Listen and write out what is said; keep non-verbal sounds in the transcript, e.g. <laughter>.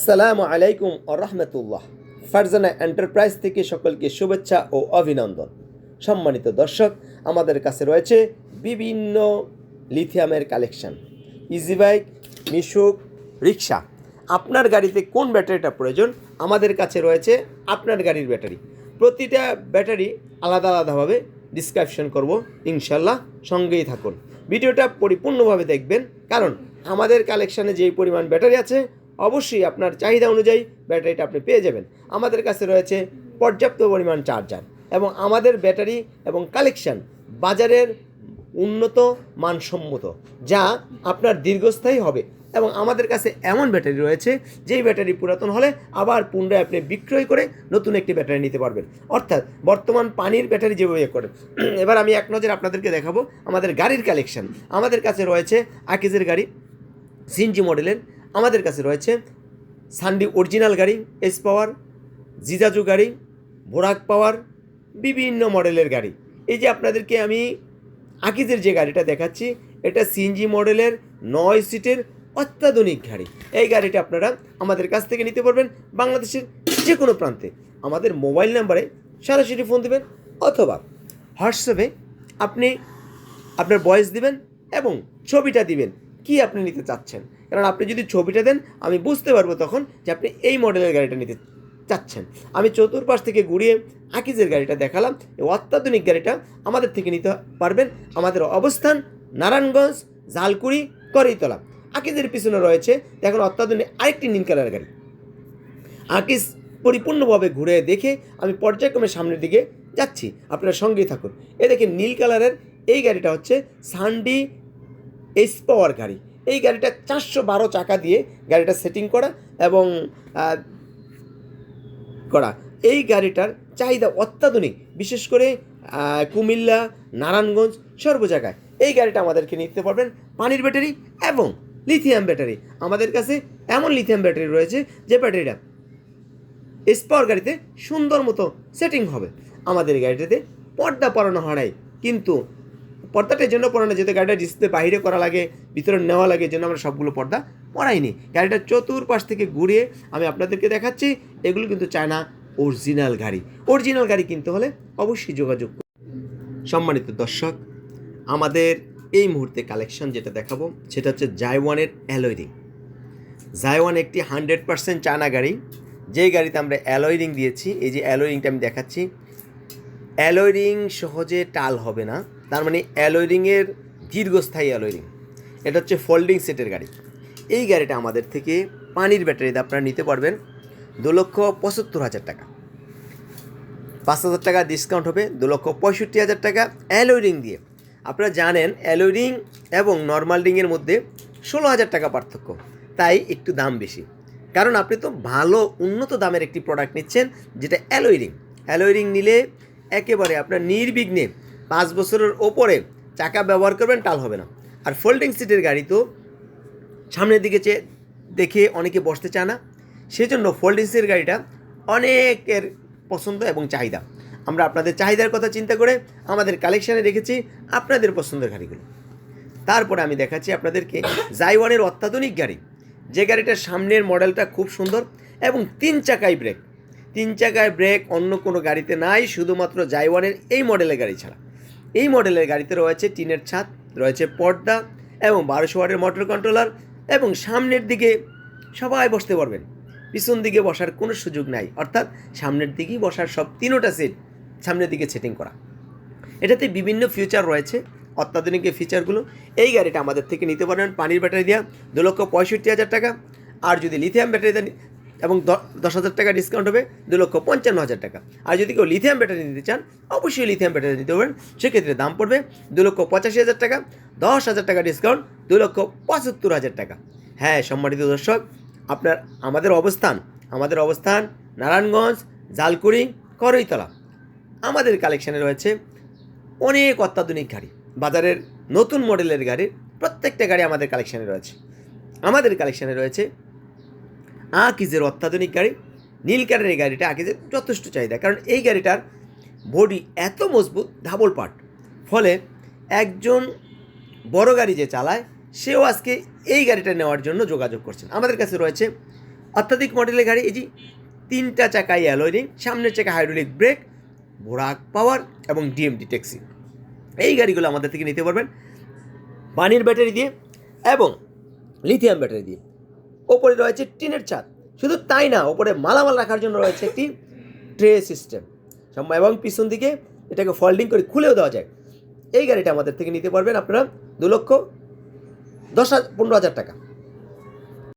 আসসালামু আলাইকুম রহমতুল্লাহ। ফারজানা এন্টারপ্রাইজ থেকে সকলকে শুভেচ্ছা ও অভিনন্দন। সম্মানিত দর্শক, আমাদের কাছে রয়েছে বিভিন্ন লিথিয়ামের collection. Easy bike, Mishuk, rickshaw. আপনার গাড়িতে কোন ব্যাটারিটা প্রয়োজন? আমাদের কাছে রয়েছে আপনার গাড়ির ব্যাটারি। প্রতিটা ব্যাটারি আলাদা আলাদাভাবে ডিসক্রিপশন করব ইনশাল্লাহ সঙ্গেই থাকুন। ভিডিওটা পরিপূর্ণভাবে দেখবেন, কারণ আমাদের কালেকশানে যেই পরিমাণ ব্যাটারি আছে অবশ্যই আপনার চাহিদা অনুযায়ী ব্যাটারিটা আপনি পেয়ে যাবেন। আমাদের কাছে রয়েছে পর্যাপ্ত পরিমাণ চার্জার এবং আমাদের ব্যাটারি এবং কালেকশন বাজারের উন্নত মানসম্মত, যা আপনার দীর্ঘস্থায়ী হবে এবং আমাদের কাছে এমন ব্যাটারি রয়েছে, যেই ব্যাটারি পুরাতন হলে আবার পুনরায় আপনি বিক্রয় করে নতুন একটি ব্যাটারি নিতে পারবেন। অর্থাৎ বর্তমান পানির ব্যাটারি যেভাবে ইয়ে করেন, <clears throat> এবার আমি এক নজর আপনাদেরকে দেখাবো আমাদের গাড়ির কালেকশন আমাদের কাছে রয়েছে আকিজের গাড়ি সিনজি মডেলের আমাদের কাছে রয়েছে সানডি অরিজিনাল গাড়ি, এস পাওয়ার, জিজাজু গাড়ি, বোরাক পাওয়ার, বিভিন্ন মডেলের গাড়ি। এই যে আপনাদেরকে আমি আকিজের যে গাড়িটা দেখাচ্ছি, এটা সিএনজি মডেলের নয় সিটের অত্যাধুনিক গাড়ি। এই গাড়িটা আপনারা আমাদের কাছ থেকে নিতে পারবেন বাংলাদেশের যে কোনো প্রান্তে। আমাদের মোবাইল নাম্বারে সরাসরি ফোন দেবেন অথবা হোয়াটসঅ্যাপে আপনি আপনার ভয়েস দিবেন এবং ছবিটা দিবেন। কি আপনি নিতে চাচ্ছেন? কারণ আপনি যদি ছবিটা দেন, আমি বুঝতে পারব তখন যে আপনি এই মডেলের গাড়িটা নিতে চাচ্ছেন। আমি চতুর্পাশ থেকে ঘুরিয়ে আকিজের গাড়িটা দেখালাম। এই অত্যাধুনিক গাড়িটা আমাদের থেকে নিতে পারবেন। আমাদের অবস্থান নারায়ণগঞ্জ জালকুড়ি করেইতলা আকিজের পিছনে রয়েছে দেখুন অত্যাধুনিক আরেকটি নীল কালার গাড়ি। আকিজ পরিপূর্ণভাবে ঘুরে দেখে আমি পর্যায়ক্রমে সামনের দিকে যাচ্ছি। আপনারা সঙ্গেই থাকুন। এ দেখেন নীল কালারের এই গাড়িটা হচ্ছে সানডি এস পাওয়ার গাড়ি। এই গাড়িটা চারশো বারো চাকা দিয়ে গাড়িটা সেটিং করা এবং করা। এই গাড়িটার চাহিদা অত্যাধুনিক। বিশেষ করে কুমিল্লা, নারায়ণগঞ্জ সর্ব জায়গায়। এই গাড়িটা আমাদেরকে নিতে পারবেন পানির ব্যাটারি এবং লিথিয়াম ব্যাটারি আমাদের কাছে এমন লিথিয়াম ব্যাটারি রয়েছে যে ব্যাটারিটা স্পাওয়ার গাড়িতে সুন্দর মতো সেটিং হবে। আমাদের গাড়িটাতে পর্দা পরানো হয় কিন্তু পর্দাটা এই জন্য পরানো যেতে গাড়িটা ডিসপ্লে বাইরে করা লাগে, ভিতরে নেওয়া লাগে এই জন্য আমরা সবগুলো পর্দা পরাইনি গাড়িটা চতুর্পাশ থেকে ঘুরিয়ে আমি আপনাদেরকে দেখাচ্ছি, এগুলো কিন্তু চায়না অরিজিনাল গাড়ি। অরিজিনাল গাড়ি কিনতে হলে অবশ্যই যোগাযোগ। সম্মানিত দর্শক, আমাদের এই মুহূর্তে কালেকশন যেটা দেখাবো, সেটা হচ্ছে জাইওয়ানের অ্যালয়রিং জাইওয়ান একটি হান্ড্রেড পার্সেন্ট চায়না গাড়ি। যেই গাড়িতে আমরা অ্যালয়রিং দিয়েছি, এই যে অ্যালয়রিংটা আমি দেখাচ্ছি অ্যালয়রিং সহজে টাল হবে না। তার মানে অ্যালয়রিংয়ের দীর্ঘস্থায়ী অ্যালয়রিং। এটা হচ্ছে ফোল্ডিং সেটের গাড়ি। এই গাড়িটা আমাদের থেকে পানির ব্যাটারিতে আপনারা নিতে পারবেন দু লক্ষ পঁচাত্তর হাজার টাকা। পাঁচ হাজার টাকা ডিসকাউন্ট হবে, দু লক্ষ পঁয়ষট্টি হাজার টাকা অ্যালোয় রিং দিয়ে। আপনারা জানেন অ্যালোয় রিং এবং নর্মাল রিংয়ের মধ্যে ষোলো হাজার টাকা পার্থক্য। তাই একটু দাম বেশি। কারণ আপনি তো ভালো, উন্নত দামের একটি প্রোডাক্ট নিচ্ছেন, যেটা অ্যালোয় রিং অ্যালোয় রিং নিলে একেবারে আপনার নির্বিঘ্নে পাঁচ বছরের ওপরে চাকা ব্যবহার করবেন, টাল হবে না। আর ফোল্ডিং সিটের গাড়ি তো সামনের দিকে চেয়ে দেখে অনেকে বসতে চায় না, সেজন্য ফোল্ডিংসের গাড়িটা অনেকের পছন্দ এবং চাহিদা। আমরা আপনাদের চাহিদার কথা চিন্তা করে আমাদের কালেকশানে রেখেছি আপনাদের পছন্দের গাড়িগুলো। তারপরে আমি দেখাচ্ছি আপনাদেরকে জাইওয়ানের অত্যাধুনিক গাড়ি। যে গাড়িটার সামনের মডেলটা খুব সুন্দর এবং তিন চাকায় ব্রেক তিন চাকায় ব্রেক অন্য কোনো গাড়িতে নাই, শুধুমাত্র জাইওয়ানের এই মডেলের গাড়ি ছাড়া। এই মডেলের গাড়িতে রয়েছে টিনের ছাদ, রয়েছে পর্দা এবং বারোশো ওয়াটের মোটর কন্ট্রোলার এবং সামনের দিকে সবাই বসতে পারবেন। পিছন দিকে বসার কোনো সুযোগ নাই, অর্থাৎ সামনের দিকেই বসার সব তিনোটা সিট সামনের দিকে সেটিং করা। এটাতে বিভিন্ন ফিউচার রয়েছে, অত্যাধুনিক এই ফিচারগুলো এই গাড়িটা আমাদের থেকে নিতে পারেন পানির ব্যাটারি দেওয়া দু লক্ষ পঁয়ষট্টি হাজার টাকা। আর যদি লিথিয়াম ব্যাটারি এবং দশ হাজার টাকা ডিসকাউন্ট হবে দু লক্ষ পঞ্চান্ন হাজার টাকা। আর যদি কেউ লিথিয়াম ব্যাটারি নিতে চান, অবশ্যই লিথিয়াম ব্যাটারি নিতে পারবেন। সেক্ষেত্রে দাম পড়বে দু লক্ষ পঁচাশি হাজার টাকা, দশ হাজার টাকা ডিসকাউন্ট দু লক্ষ পঁচাত্তর হাজার টাকা। হ্যাঁ সম্মানিত দর্শক, আপনার, আমাদের অবস্থান আমাদের অবস্থান নারায়ণগঞ্জ, জালকুড়ি করইতলা আমাদের কালেকশানে রয়েছে অনেক অত্যাধুনিক গাড়ি। বাজারের নতুন মডেলের গাড়ির প্রত্যেকটা গাড়ি আমাদের কালেকশানে রয়েছে। আমাদের কালেকশানে রয়েছে আকিজের অত্যাধুনিক গাড়ি, নীল কালারের এই গাড়িটা আকিজের যথেষ্ট চাহিদা। কারণ এই গাড়িটার বডি এত মজবুত ধাবল পার্ট ফলে একজন বড় গাড়ি যে চালায়, সেও আজকে এই গাড়িটা নেওয়ার জন্য যোগাযোগ করছেন। আমাদের কাছে রয়েছে অত্যাধিক মডেলের গাড়ি, এই যে তিনটা চাকায় অ্যালোয়িং সামনের চাকা হাইড্রোলিক ব্রেক বোরাক পাওয়ার এবং ডিএমডি ট্যাক্সি এই গাড়িগুলো আমাদের থেকে নিতে পারবেন। পানির ব্যাটারি দিয়ে এবং লিথিয়াম ব্যাটারি দিয়ে। ওপরে রয়েছে টিনের ছাদ। শুধু তাই না, ওপরে মালামাল রাখার জন্য রয়েছে একটি ট্রে সিস্টেম। এবং পিছন দিকে এটাকে ফোল্ডিং করে খুলেও দেওয়া যায়। এই গাড়িটা আমাদের থেকে নিতে পারবেন আপনারা দু লক্ষ দশ হাজার, পনেরো হাজার টাকা।